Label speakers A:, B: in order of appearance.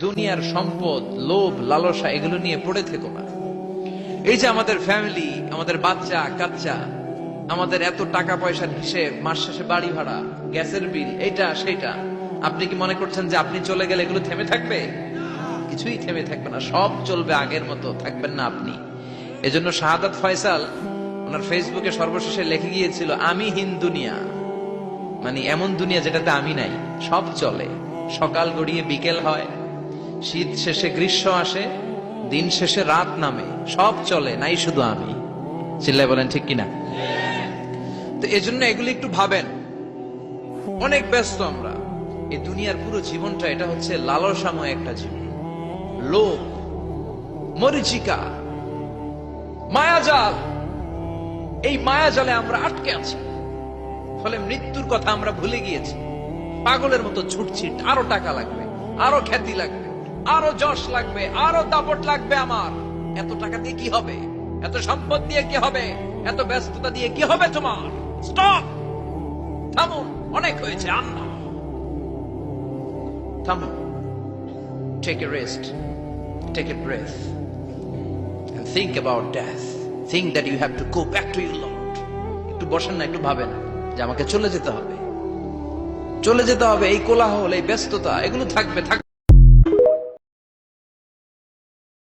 A: দুনিয়ার সম্পদ, লোভ, লালসা, এগুলো নিয়ে পড়ে থেকো না। এই যে আমাদের ফ্যামিলি আমাদের বাচ্চা, কাচ্চা, আমাদের এত টাকা পয়সার হিসেব, মাস শেষে বাড়ি ভাড়া, গ্যাসের বিল, এইটা, সেইটা, আপনি কি মনে করছেন যে আপনি চলে গেলে এগুলো থেমে থাকবে? কিছুই থেমে থাকবে না, সব চলবে আগের মতো, থাকবেন না আপনি। এজন্য শাহাদাত ফয়সাল, ওনার ফেসবুকে সর্বশেষে লিখে গিয়েছিল, আমি হিন দুনিয়া। মানে এমন দুনিয়া যেটাতে আমি নাই, সব চলে, সকাল গড়িয়ে বিকেল হয় শীত শেষে গ্রীষ্ম আসে, দিন শেষে রাত নামে, সব চলে, নাই শুধু আমি। চিল্লাই বলেন, ঠিক কিনা? তো এজন্য এগুলি একটু ভাবেন। অনেক ব্যস্ত আমরা। এই দুনিয়ার পুরো জীবনটা, এটা হচ্ছে লালসাময় একটা জীবন। লোভ, মরিচিকা, মায়াজাল। এই মায়াজালে আমরা আটকে আছি। ফলে মৃত্যুর কথা আমরা ভুলে গিয়েছি। পাগলের মতো ছুটছি, আরও টাকা লাগবে, আরও খ্যাতি লাগবে। আরও যশ লাগবে, আরও দাপট লাগবে আমার। এত টাকা দিয়ে কি হবে? এত সম্পদ দিয়ে কি হবে? এত ব্যস্ততা দিয়ে কি হবে তোমার? স্টপ থামুন, অনেক হয়েছে আন্না থামুন take a rest take a breath about death. That you have to go back একটু বসেন না, একটু ভাবেন যে আমাকে চলে যেতে হবে। চলে যেতে হবে, এই কোলাহল, এই ব্যস্ততা, এগুলো থাকবে থাকবে।